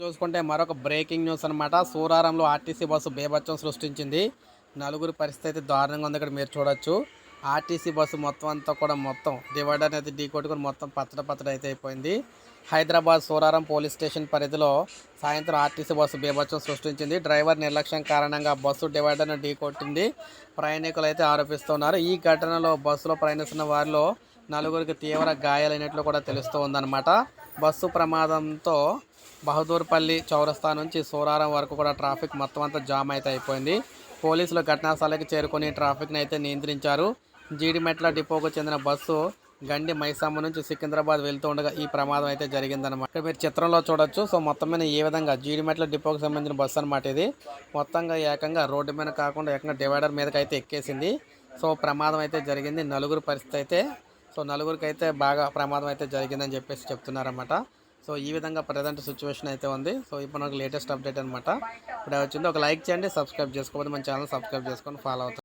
చూసుకుంటే మరొక breaking news అనమాట సూరారంలో ఆర్టీసీ బస్సు బేభత్సం సృష్టించింది. నలుగురి పరిస్థితి అయితే దారుణంగా ఉంది ఇక్కడ మీరు చూడొచ్చు. ఆర్టీసీ బస్సు మొత్తం అంతా కూడా మొత్తం డివైడర్ అయితే ఢీ కొట్టుకుని మొత్తం పచ్చడి పచ్చడి అయితే అయిపోయింది. హైదరాబాద్ సూరారం పోలీస్ స్టేషన్ పరిధిలో సాయంత్రం ఆర్టీసీ బస్సు బీభత్సం సృష్టించింది. డ్రైవర్ నిర్లక్ష్యం కారణంగా బస్సు డివైడర్ను ఢీ కొట్టింది. ప్రయాణికులు అయితే ఆరోపిస్తున్నారు. ఈ ఘటనలో బస్సులో ప్రయాణిస్తున్న వారిలో నలుగురికి తీవ్ర గాయాలైనట్లు కూడా తెలుస్తూ ఉందన్నమాట. బస్సు ప్రమాదంతో బహదూర్పల్లి చౌరస్తా నుంచి సూరారం వరకు కూడా ట్రాఫిక్ మొత్తం అంతా జామ్ అయితే అయిపోయింది. పోలీసులు ఘటనా చేరుకుని చేరుకొని ట్రాఫిక్ని అయితే నియంత్రించారు. జీడిమెట్ల డిపోకు చెందిన బస్సు గండి మైసమ్మ నుంచి సికింద్రాబాద్ వెళ్తూ ఉండగా ఈ ప్రమాదం అయితే జరిగిందనమాట ఇక్కడ మీరు చిత్రంలో చూడొచ్చు. సో మొత్తం మీద ఏ విధంగా జీడిమెట్ల డిపోకి సంబంధించిన బస్సు అనమాట ఇది. మొత్తంగా ఏకంగా రోడ్డు మీద కాకుండా ఏకంగా డివైడర్ మీదకి అయితే ఎక్కేసింది. సో ప్రమాదం అయితే జరిగింది. నలుగురు పరిస్థితి అయితే సో నలుగురికి అయితే బాగా ప్రమాదం అయితే జరిగిందని చెప్పేసి చెప్తున్నారన్నమాట. సో ఈ విధంగా ప్రజెంట్ సిచ్యువేషన్ అయితే ఉంది. సో ఇప్పుడు నాకు లేటెస్ట్ అప్డేట్ అనమాట ఇప్పుడు వచ్చింది. ఒక లైక్ చేయండి సబ్స్క్రైబ్ చేసుకోకపోతే మన ఛానల్ సబ్స్క్రైబ్ చేసుకొని ఫాలో అవుతుంది